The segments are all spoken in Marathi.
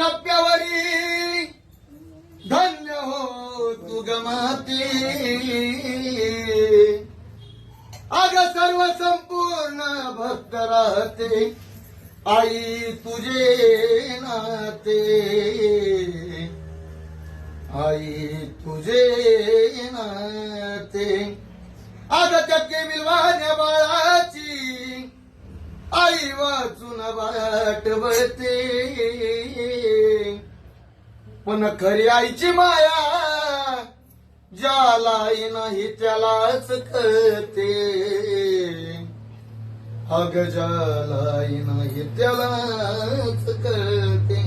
टप्प्यावरी. धन्य हो तुग गमाते अग सर्व संपूर्ण भक्त राहते. आई तुझे नाते. आई तुझे नाते. अग चक्के मिलवाने बाळाची. आई वाचून बाट बळते. पण खरी आईची माया ज्याला नाही त्यालाच कळते. अग ज्याला नाही त्यालाच कळते.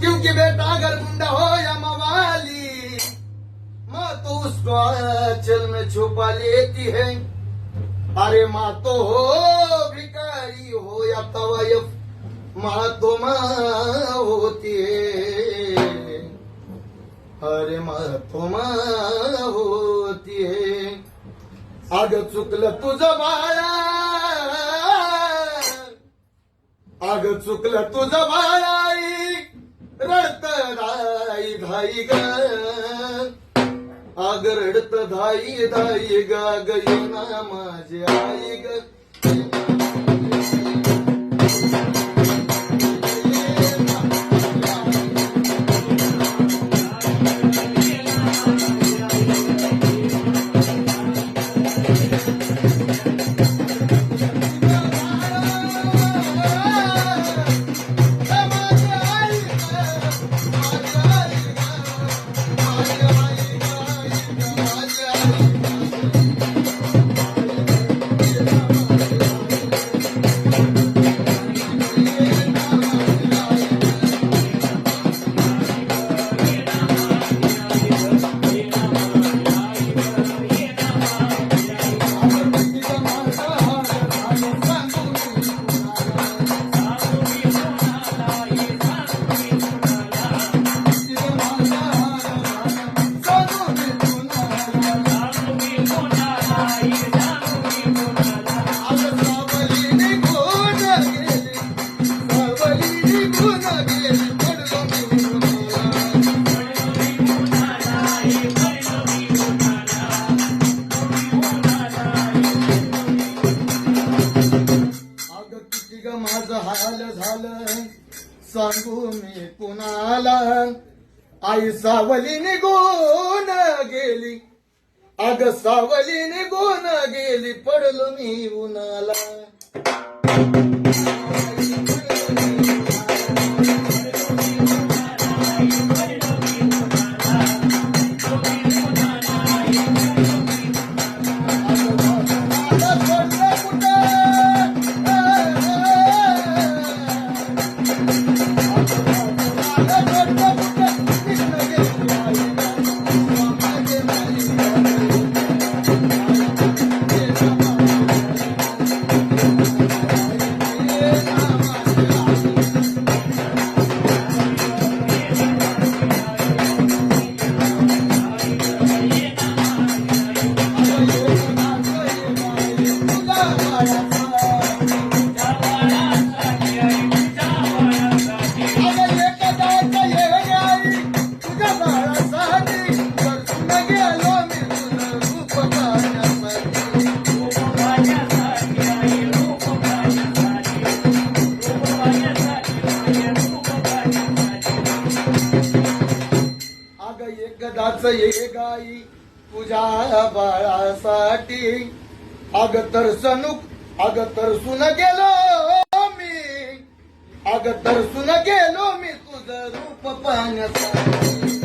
क्योंकि बेटा अगर गुंडा हो या मवाली? माँ तो उसको आंचल में छुपा लेती है। अरे माँ तो हो भिकारी हो या तवायफ। माँ तो माँ होती है। अरे माँ तो माँ होती है चुकलं तुझं बाळा. आग चुकलं तुझं बाळाई रडत धाई धाई ग. आग रडत धाई धाई ग. ना माझी आई ग. Thank you. सांगू मी कुणाला? आई सावली निघून गेली. अग सावली निघून गेली पडलो मी उन्हाला. ये गाई तुझ्या बाळासाठी. अग तरसनुक अग तरसून गेलो मी. अग तरसून गेलो मी तुझं रूप पाहण्यासाठी.